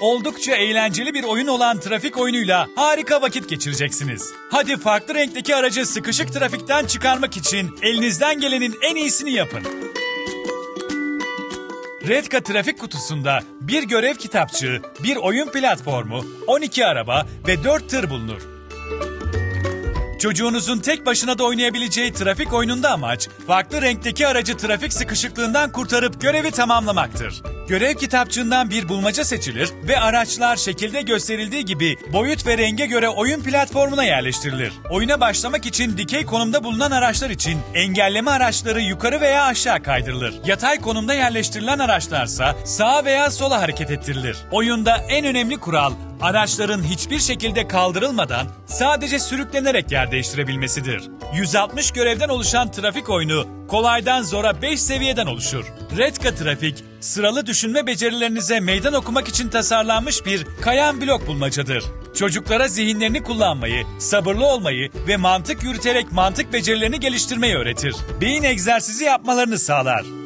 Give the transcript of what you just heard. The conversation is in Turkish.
oldukça eğlenceli bir oyun olan trafik oyunuyla harika vakit geçireceksiniz. Hadi farklı renkteki aracı sıkışık trafikten çıkarmak için elinizden gelenin en iyisini yapın. Redka trafik kutusunda bir görev kitapçığı, bir oyun platformu, 12 araba ve 4 tır bulunur. Çocuğunuzun tek başına da oynayabileceği trafik oyununda amaç, farklı renkteki aracı trafik sıkışıklığından kurtarıp görevi tamamlamaktır. Görev kitapçığından bir bulmaca seçilir ve araçlar şekilde gösterildiği gibi boyut ve renge göre oyun platformuna yerleştirilir. Oyuna başlamak için dikey konumda bulunan araçlar için engelleme araçları yukarı veya aşağı kaydırılır. Yatay konumda yerleştirilen araçlarsa sağa veya sola hareket ettirilir. Oyunda en önemli kural araçların hiçbir şekilde kaldırılmadan sadece sürüklenerek yer değiştirebilmesidir. 160 görevden oluşan trafik oyunu kolaydan zora 5 seviyeden oluşur. Redka Trafik, sıralı düşünme becerilerinize meydan okumak için tasarlanmış bir kayan blok bulmacadır. Çocuklara zihinlerini kullanmayı, sabırlı olmayı ve mantık yürüterek mantık becerilerini geliştirmeyi öğretir. Beyin egzersizi yapmalarını sağlar.